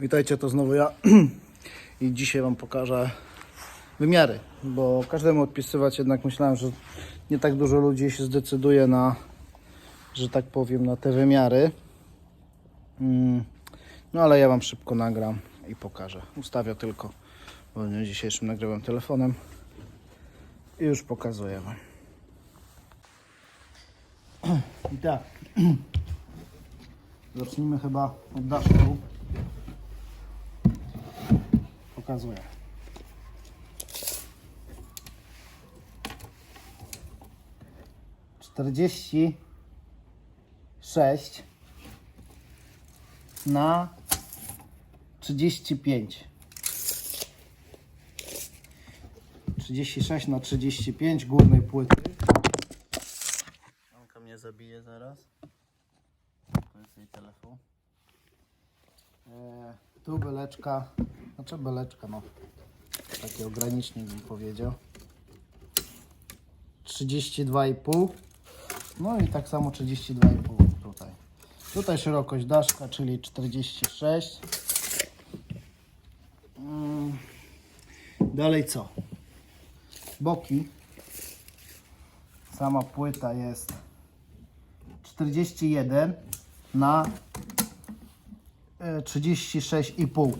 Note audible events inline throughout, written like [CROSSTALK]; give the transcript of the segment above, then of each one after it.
Witajcie, to znowu ja [CLEARS THROAT] i dzisiaj Wam pokażę wymiary, bo każdemu odpisywać jednak myślałem, że nie tak dużo ludzi się zdecyduje na, że tak powiem, na te wymiary. Mm, No ale ja Wam szybko nagram i pokażę. Ustawię tylko, bo w dniu dzisiejszym nagrywam telefonem i już pokazuję Wam. [CLEARS THROAT] I tak, [CLEARS THROAT] zacznijmy chyba od daszku. Pokazuję. Czterdzieści sześć na trzydzieści pięć. Trzydzieści sześć na trzydzieści pięć górnej płyty. Anka mnie zabije zaraz. To jest jej telefon. E, tu beleczka, znaczy beleczka, no taki ogranicznik bym powiedział. 32,5 no i tak samo 32,5 tutaj. Tutaj szerokość daszka, czyli 46. Mm. Dalej co? Boki. Sama płyta jest 41 na 36,5.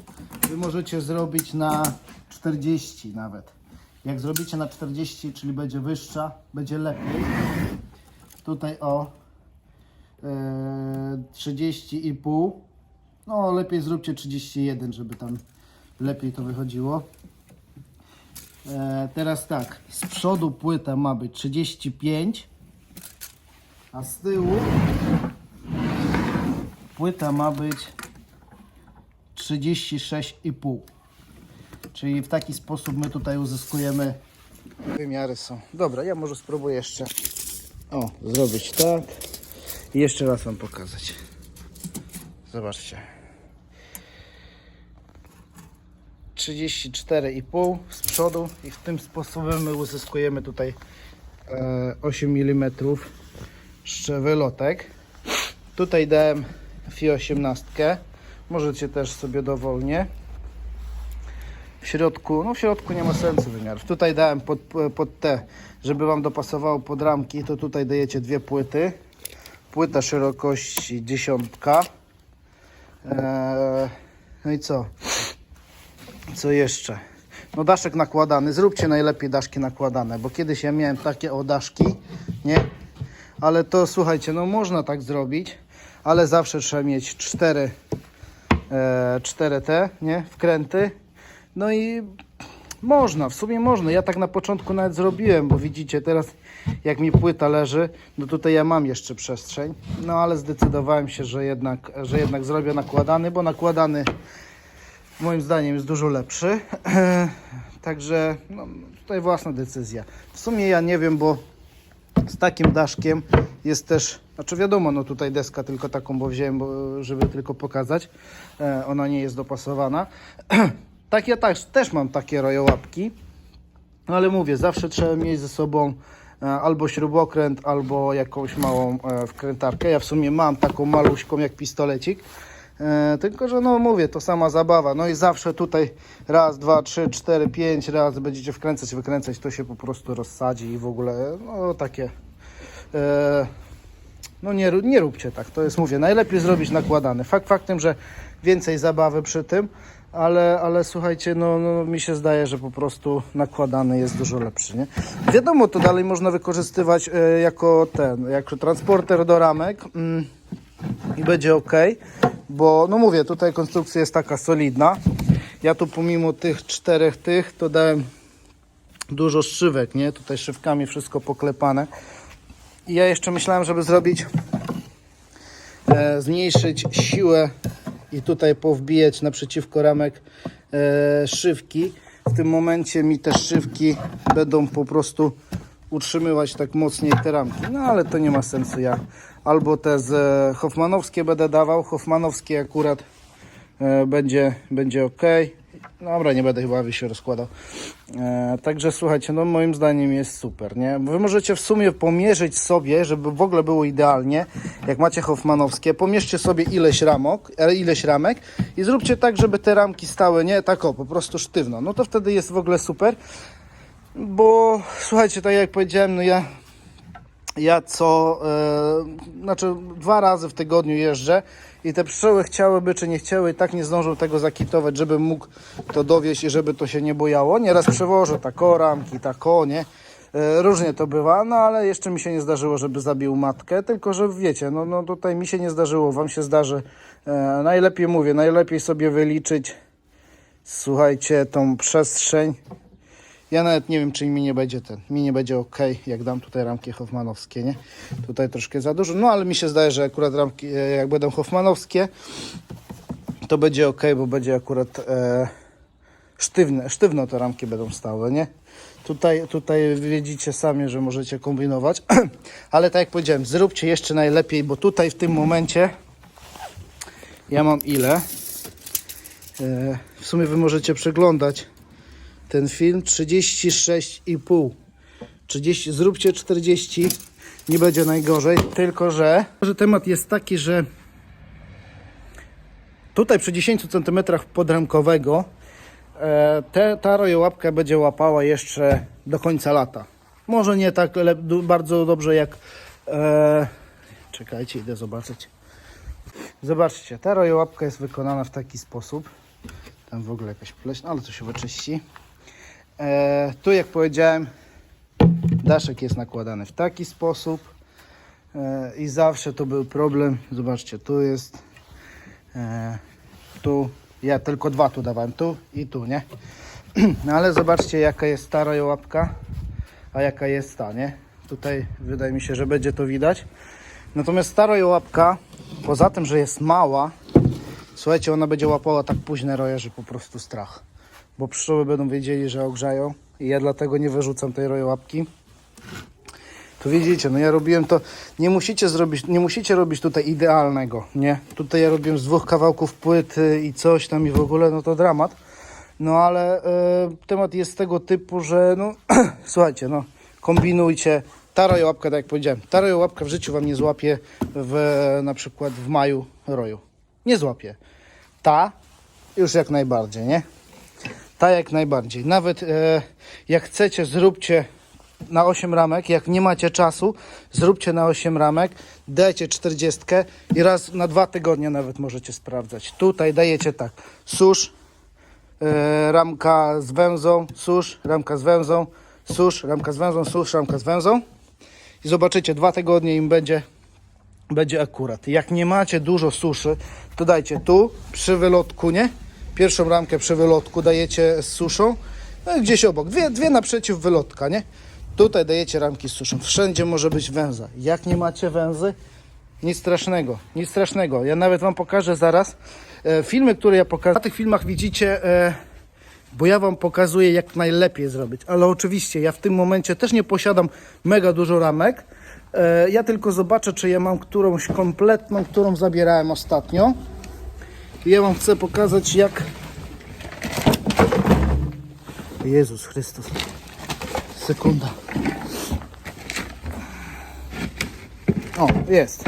Wy możecie zrobić na 40 nawet. Jak zrobicie na 40, czyli będzie wyższa, będzie lepiej. Tutaj o e, 30,5. No lepiej zróbcie 31, żeby tam lepiej to wychodziło. E, teraz tak, z przodu płyta ma być 35, a z tyłu płyta ma być 36,5. Czyli w taki sposób my tutaj uzyskujemy. Wymiary są. Dobra, ja może spróbuję jeszcze. O, zrobić tak. I jeszcze raz Wam pokazać. Zobaczcie. 34,5 z przodu i w tym sposobem my uzyskujemy tutaj e, 8 mm szczewelotek. Tutaj dałem FI 18. Możecie też sobie dowolnie. W środku, no w środku nie ma sensu wymiarów. Tutaj dałem pod, pod te, żeby Wam dopasowało pod ramki, to tutaj dajecie dwie płyty. Płyta szerokości dziesiątka. Eee, no i co? Co jeszcze? No daszek nakładany. Zróbcie najlepiej daszki nakładane, bo kiedyś ja miałem takie o daszki, nie? Ale to słuchajcie, no można tak zrobić, ale zawsze trzeba mieć cztery, e, cztery te, nie? Wkręty. No i można, w sumie można. Ja tak na początku nawet zrobiłem, bo widzicie teraz jak mi płyta leży, no tutaj ja mam jeszcze przestrzeń. No ale zdecydowałem się, że jednak, że jednak zrobię nakładany, bo nakładany moim zdaniem jest dużo lepszy. [CLEARS THROAT] Także no, tutaj własna decyzja. W sumie ja nie wiem, bo z takim daszkiem jest też, znaczy wiadomo, no tutaj deska tylko taką, bo wziąłem, bo, żeby tylko pokazać. E, ona nie jest dopasowana. [CLEARS THROAT] tak ja też, też mam takie rojołapki, no ale mówię, zawsze trzeba mieć ze sobą e, albo śrubokręt, albo jakąś małą e, wkrętarkę. Ja w sumie mam taką maluśką jak pistolecik. E, tylko, że no mówię, to sama zabawa. No i zawsze tutaj raz, dwa, trzy, cztery, pięć razy będziecie wkręcać, wykręcać, to się po prostu rozsadzi i w ogóle, no takie. E, no nie, nie róbcie tak, to jest, mówię, najlepiej zrobić nakładany. Fakt faktem, że więcej zabawy przy tym, ale, ale słuchajcie, no, no mi się zdaje, że po prostu nakładany jest dużo lepszy, nie? Wiadomo, to dalej można wykorzystywać e, jako ten, jako transporter do ramek. Mm i będzie ok, bo no mówię, tutaj konstrukcja jest taka solidna. Ja tu pomimo tych czterech tych, to dałem dużo szywek, nie? Tutaj szywkami wszystko poklepane. I ja jeszcze myślałem, żeby zrobić, e, zmniejszyć siłę i tutaj powbijać naprzeciwko ramek e, szywki. W tym momencie mi te szywki będą po prostu utrzymywać tak mocniej te ramki. No ale to nie ma sensu. Ja albo te z e, Hoffmanowskie będę dawał. Hoffmanowskie akurat e, będzie, będzie ok. Dobra, nie będę chyba się rozkładał. E, także słuchajcie, no moim zdaniem jest super, nie? Wy możecie w sumie pomierzyć sobie, żeby w ogóle było idealnie, jak macie Hoffmanowskie, pomierzcie sobie ileś ramok, ileś ramek i zróbcie tak, żeby te ramki stały, nie? Tak o, po prostu sztywno. No to wtedy jest w ogóle super, bo słuchajcie, tak jak powiedziałem, no ja ja co, e, znaczy dwa razy w tygodniu jeżdżę i te pszczoły chciałyby czy nie chciały i tak nie zdążą tego zakitować, żebym mógł to dowieść i żeby to się nie bojało. Nieraz przewożę tak o ramki, tak o, nie. E, różnie to bywa, no ale jeszcze mi się nie zdarzyło, żeby zabił matkę, tylko że wiecie, no, no tutaj mi się nie zdarzyło, wam się zdarzy. E, najlepiej mówię, najlepiej sobie wyliczyć, słuchajcie, tą przestrzeń. Ja nawet nie wiem, czy mi nie będzie ten, mi nie będzie ok, jak dam tutaj ramki hoffmanowskie, nie? Tutaj troszkę za dużo, no ale mi się zdaje, że akurat ramki, e, jak będą hoffmanowskie, to będzie ok, bo będzie akurat e, sztywne, sztywno te ramki będą stały, nie? Tutaj, tutaj widzicie sami, że możecie kombinować, [CLEARS THROAT] ale tak jak powiedziałem, zróbcie jeszcze najlepiej, bo tutaj w tym momencie ja mam ile? E, w sumie wy możecie przeglądać ten film 36,5 30, zróbcie 40 nie będzie najgorzej, tylko że, że temat jest taki, że tutaj przy 10 cm podramkowego e, te, ta rojołapka będzie łapała jeszcze do końca lata. Może nie tak bardzo dobrze jak e, czekajcie, idę zobaczyć. Zobaczcie, ta rojołapka jest wykonana w taki sposób. Tam w ogóle jakaś pleśń, ale to się wyczyści. E, tu jak powiedziałem, daszek jest nakładany w taki sposób e, i zawsze to był problem. Zobaczcie, tu jest, e, tu, ja tylko dwa tu dawałem, tu i tu, nie? [CLEARS THROAT] No ale zobaczcie jaka jest ta rojołapka, a jaka jest ta, nie? Tutaj wydaje mi się, że będzie to widać. Natomiast ta rojołapka, poza tym, że jest mała, słuchajcie, ona będzie łapała tak późne roje, że po prostu strach bo pszczoły będą wiedzieli, że ogrzają i ja dlatego nie wyrzucam tej rojołapki. To widzicie, no ja robiłem to, nie musicie zrobić, nie musicie robić tutaj idealnego, nie? Tutaj ja robiłem z dwóch kawałków płyty i coś tam i w ogóle, no to dramat. No ale e, temat jest tego typu, że no [CLEARS THROAT] słuchajcie, no kombinujcie. Ta rojołapka, tak jak powiedziałem, ta rojołapka w życiu Wam nie złapie w, na przykład w maju roju. Nie złapie. Ta już jak najbardziej, nie? Tak jak najbardziej. Nawet e, jak chcecie, zróbcie na 8 ramek. Jak nie macie czasu, zróbcie na 8 ramek. Dajcie 40 i raz na dwa tygodnie nawet możecie sprawdzać. Tutaj dajecie tak. Susz, e, ramka z węzą, susz, ramka z węzą, susz, ramka z węzą, susz, ramka z węzą. I zobaczycie, dwa tygodnie im będzie będzie akurat. Jak nie macie dużo suszy, to dajcie tu przy wylotku, nie? Pierwszą ramkę przy wylotku dajecie z suszą, no gdzieś obok, dwie, dwie naprzeciw wylotka, nie? Tutaj dajecie ramki z suszą. Wszędzie może być węza. Jak nie macie węzy, nic strasznego, nic strasznego. Ja nawet Wam pokażę zaraz e, filmy, które ja pokażę. Na tych filmach widzicie, e, bo ja Wam pokazuję, jak najlepiej zrobić. Ale oczywiście ja w tym momencie też nie posiadam mega dużo ramek. E, ja tylko zobaczę, czy ja mam którąś kompletną, którą zabierałem ostatnio. Ja Wam chcę pokazać, jak... Jezus Chrystus. Sekunda. O, jest.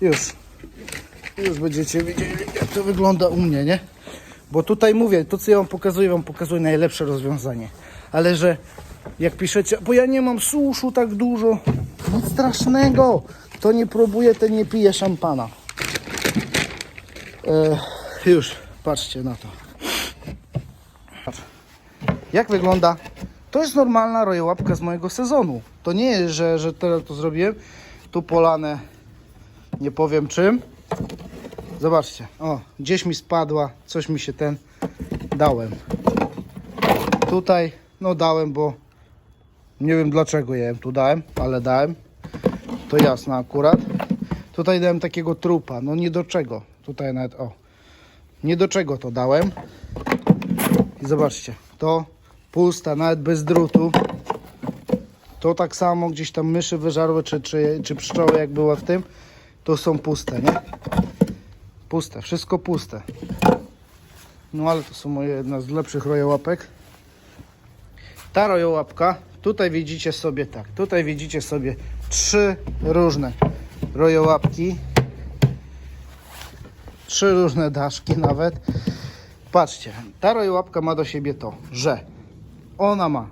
Już. Już będziecie widzieli, jak to wygląda u mnie, nie? Bo tutaj mówię, to co ja wam pokazuję, wam pokazuję najlepsze rozwiązanie. Ale że jak piszecie, bo ja nie mam suszu tak dużo, nic strasznego. Kto nie próbuje, ten nie pije szampana. E, już, patrzcie na to. Patrz. Jak wygląda? To jest normalna rojołapka z mojego sezonu. To nie jest, że, że teraz to zrobiłem. Tu polane, nie powiem czym. Zobaczcie, o, gdzieś mi spadła, coś mi się ten dałem. Tutaj, no dałem, bo nie wiem dlaczego ja ją tu dałem, ale dałem. To jasne akurat. Tutaj dałem takiego trupa, no nie do czego. Tutaj nawet, o, nie do czego to dałem. I zobaczcie, to pusta, nawet bez drutu. To tak samo gdzieś tam myszy wyżarły, czy, czy, czy pszczoły jak była w tym, to są puste, nie? Puste, wszystko puste. No ale to są moje jedna z lepszych rojołapek. Ta rojołapka, tutaj widzicie sobie tak, tutaj widzicie sobie trzy różne rojołapki. Trzy różne daszki nawet. Patrzcie, ta rojołapka ma do siebie to, że ona ma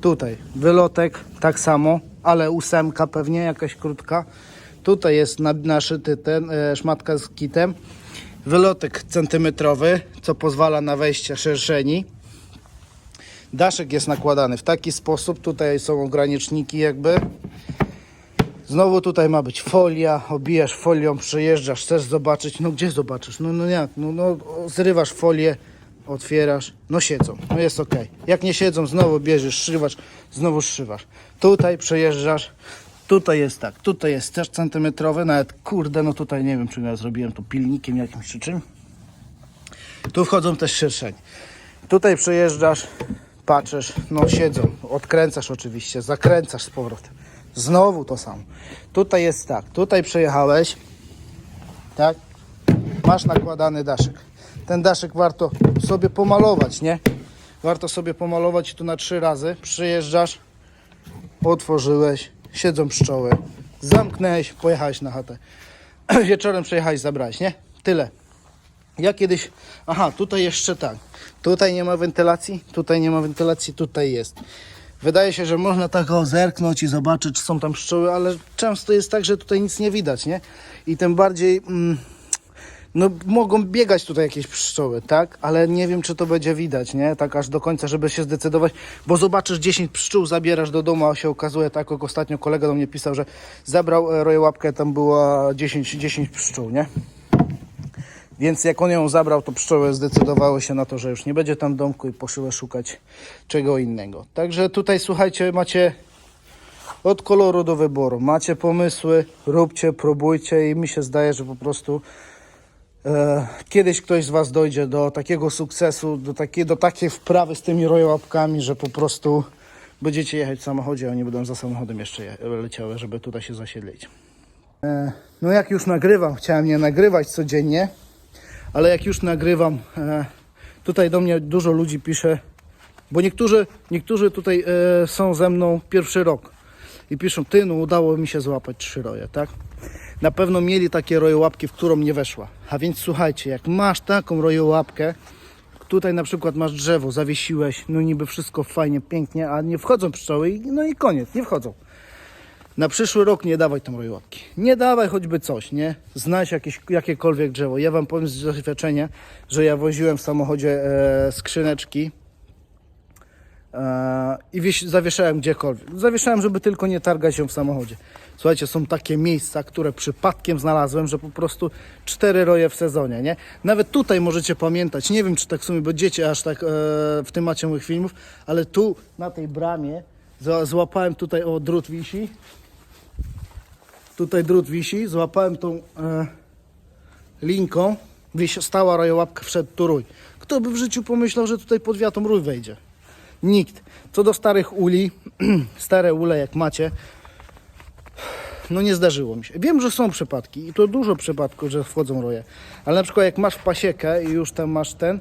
tutaj wylotek tak samo, ale ósemka pewnie jakaś krótka. Tutaj jest na- naszyty ten e, szmatka z kitem. Wylotek centymetrowy, co pozwala na wejście szerszeni. Daszek jest nakładany w taki sposób. Tutaj są ograniczniki jakby. Znowu tutaj ma być folia, obijasz folią, przejeżdżasz, chcesz zobaczyć, no gdzie zobaczysz, no, no jak, no, no zrywasz folię, otwierasz, no siedzą, no jest ok. Jak nie siedzą, znowu bierzesz, szywasz, znowu szywasz. Tutaj przejeżdżasz, tutaj jest tak, tutaj jest też centymetrowy, nawet kurde, no tutaj nie wiem, czy ja zrobiłem to pilnikiem jakimś czy czym. Tu wchodzą też szerszeń. Tutaj przejeżdżasz, patrzysz, no siedzą, odkręcasz oczywiście, zakręcasz z powrotem. Znowu to samo. Tutaj jest tak, tutaj przejechałeś, tak? Masz nakładany daszek. Ten daszek warto sobie pomalować, nie? Warto sobie pomalować tu na trzy razy. Przyjeżdżasz, otworzyłeś, siedzą pszczoły, zamknęłeś, pojechałeś na chatę. [CLEARS THROAT] Wieczorem przejechałeś, zabrałeś, nie? Tyle. Ja kiedyś. Aha, tutaj jeszcze tak. Tutaj nie ma wentylacji, tutaj nie ma wentylacji, tutaj jest. Wydaje się, że można tak o zerknąć i zobaczyć, czy są tam pszczoły, ale często jest tak, że tutaj nic nie widać, nie? I tym bardziej. Mm, no, mogą biegać tutaj jakieś pszczoły, tak? Ale nie wiem, czy to będzie widać, nie? Tak aż do końca, żeby się zdecydować, bo zobaczysz 10 pszczół, zabierasz do domu, a się okazuje, tak jak ostatnio kolega do mnie pisał, że zabrał e, rojełapkę, tam była 10, 10 pszczół, nie? Więc jak on ją zabrał, to pszczoły zdecydowały się na to, że już nie będzie tam domku i poszły szukać czego innego. Także tutaj słuchajcie, macie od koloru do wyboru. Macie pomysły, róbcie, próbujcie i mi się zdaje, że po prostu e, kiedyś ktoś z Was dojdzie do takiego sukcesu, do, takiej, do takiej wprawy z tymi rojołapkami, że po prostu będziecie jechać w samochodzie, a oni będą za samochodem jeszcze je- leciały, żeby tutaj się zasiedlić. E, no jak już nagrywam, chciałem nie nagrywać codziennie, ale jak już nagrywam, e, tutaj do mnie dużo ludzi pisze, bo niektórzy, niektórzy tutaj e, są ze mną pierwszy rok i piszą, ty no udało mi się złapać trzy roje, tak? Na pewno mieli takie rojołapki, w którą nie weszła. A więc słuchajcie, jak masz taką rojołapkę, tutaj na przykład masz drzewo, zawiesiłeś, no niby wszystko fajnie, pięknie, a nie wchodzą pszczoły no i koniec, nie wchodzą. Na przyszły rok nie dawaj tam rojołapki. Nie dawaj choćby coś, nie? Znajdź jakieś, jakiekolwiek drzewo. Ja Wam powiem z doświadczenia, że ja woziłem w samochodzie e, skrzyneczki e, i wieś, zawieszałem gdziekolwiek. Zawieszałem, żeby tylko nie targać się w samochodzie. Słuchajcie, są takie miejsca, które przypadkiem znalazłem, że po prostu cztery roje w sezonie, nie? Nawet tutaj możecie pamiętać, nie wiem czy tak w sumie będziecie aż tak e, w temacie moich filmów, ale tu na tej bramie złapałem tutaj, o drut wisi, tutaj drut wisi, złapałem tą e, linką, wisi, stała rojołapka, wszedł tu rój. Kto by w życiu pomyślał, że tutaj pod wiatą rój wejdzie? Nikt. Co do starych uli, [CLEARS THROAT] stare ule jak macie, no nie zdarzyło mi się. Wiem, że są przypadki i to dużo przypadków, że wchodzą roje, ale na przykład jak masz pasiekę i już tam masz ten,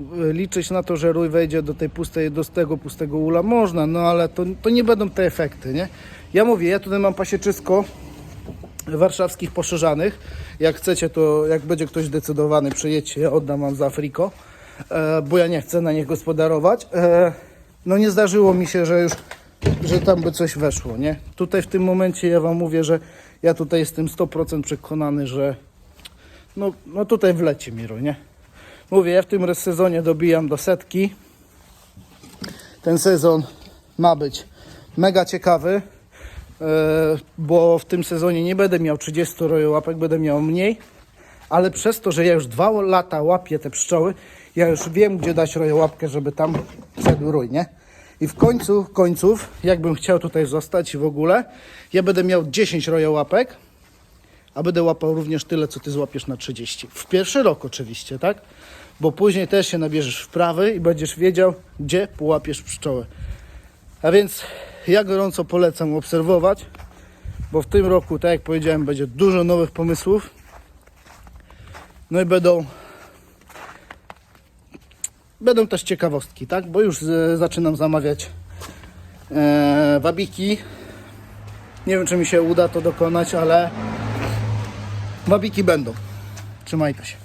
y, liczyć na to, że rój wejdzie do tej pustej, do tego pustego ula, można, no ale to, to nie będą te efekty, nie? Ja mówię, ja tutaj mam pasieczysko warszawskich poszerzanych. Jak chcecie, to jak będzie ktoś zdecydowany, przyjedźcie, ja oddam wam za Afriko, e, bo ja nie chcę na nich gospodarować. E, no nie zdarzyło mi się, że już, że tam by coś weszło, nie? Tutaj w tym momencie ja wam mówię, że ja tutaj jestem 100% przekonany, że no, no tutaj wleci Miru, nie? Mówię, ja w tym sezonie dobijam do setki. Ten sezon ma być mega ciekawy, bo w tym sezonie nie będę miał 30 rojołapek, będę miał mniej, ale przez to, że ja już dwa lata łapię te pszczoły, ja już wiem, gdzie dać rojołapkę, żeby tam wszedł rój, nie? I w końcu, końców, jakbym chciał tutaj zostać w ogóle, ja będę miał 10 rojołapek, a będę łapał również tyle, co ty złapiesz na 30. W pierwszy rok oczywiście, tak? Bo później też się nabierzesz wprawy i będziesz wiedział, gdzie połapiesz pszczołę. A więc ja gorąco polecam obserwować, bo w tym roku, tak jak powiedziałem, będzie dużo nowych pomysłów. No i będą Będą też ciekawostki, tak? Bo już e, zaczynam zamawiać e, wabiki. Nie wiem, czy mi się uda to dokonać, ale wabiki będą. Trzymajcie się.